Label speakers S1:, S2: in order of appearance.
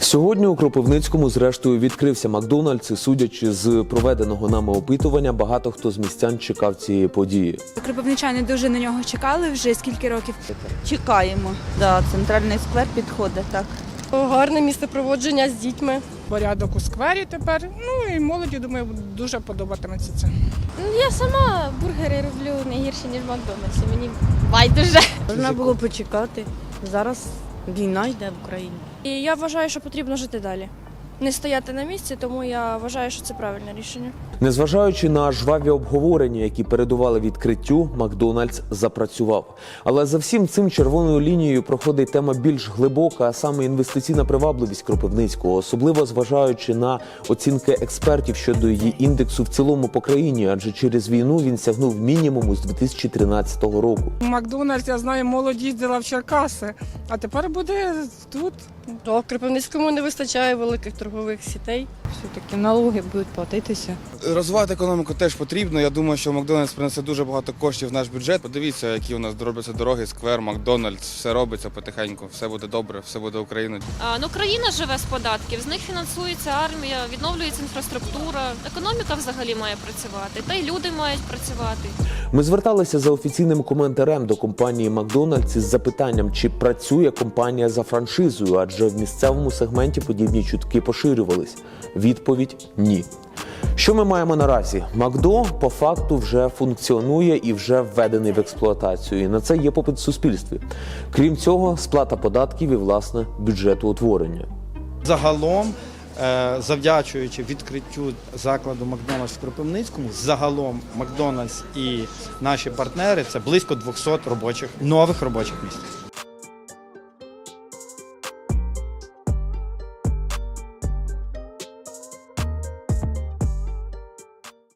S1: Сьогодні у Кропивницькому зрештою відкрився Макдональдс. І судячи з проведеного нами опитування, багато хто з містян чекав цієї події.
S2: Кропивничани дуже на нього чекали вже скільки років.
S3: Чекаємо. Да, центральний сквер підходить так.
S4: Гарне місце проводження з дітьми.
S5: порядок у сквері тепер. Ну і молоді, думаю, дуже подобатиметься це.
S6: Ну, Я сама бургери роблю не гірше, ніж в Макдональдсі. Мені байдуже.
S3: Можна було почекати. Зараз війна йде в Україні.
S6: І я вважаю, що потрібно жити далі. Не стояти на місці, тому я вважаю, що це правильне рішення.
S1: Незважаючи на жваві обговорення, які передували відкриттю, Макдональдс запрацював. Але за всім цим червоною лінією проходить тема більш глибока, а саме інвестиційна привабливість Кропивницького, особливо зважаючи на оцінки експертів щодо її індексу в цілому по країні, адже через війну він сягнув мінімуму з 2013 року.
S5: Макдональдс, я знаю, молодь їздила в Черкаси, а тепер буде тут.
S4: То Кропивницькому не вистачає великих торгових сітей.
S7: Все-таки налоги будуть платитися.
S8: Розвивати економіку теж потрібно. Я думаю, що Макдональдс принесе дуже багато коштів в наш бюджет. Подивіться, які у нас робляться дороги, сквер, Макдональдс, все робиться потихеньку, все буде добре, все буде Україна.
S9: А, Ну, країна живе з податків, з них фінансується армія, відновлюється інфраструктура, економіка взагалі має працювати, та й люди мають працювати.
S1: Ми зверталися за офіційним коментарем до компанії Макдональдс із запитанням, чи працює компанія за франшизою, адже в місцевому сегменті подібні чутки поширювались. Відповідь ні. Що ми маємо наразі? Макдо по факту вже функціонує і вже введений в експлуатацію. І на це є попит в суспільстві. Крім цього, сплата податків і власне бюджетоутворення.
S10: Загалом, е, завдячуючи відкриттю закладу Макдональдс в Кропивницькому, загалом Макдональдс і наші партнери це близько 200 робочих нових робочих місць.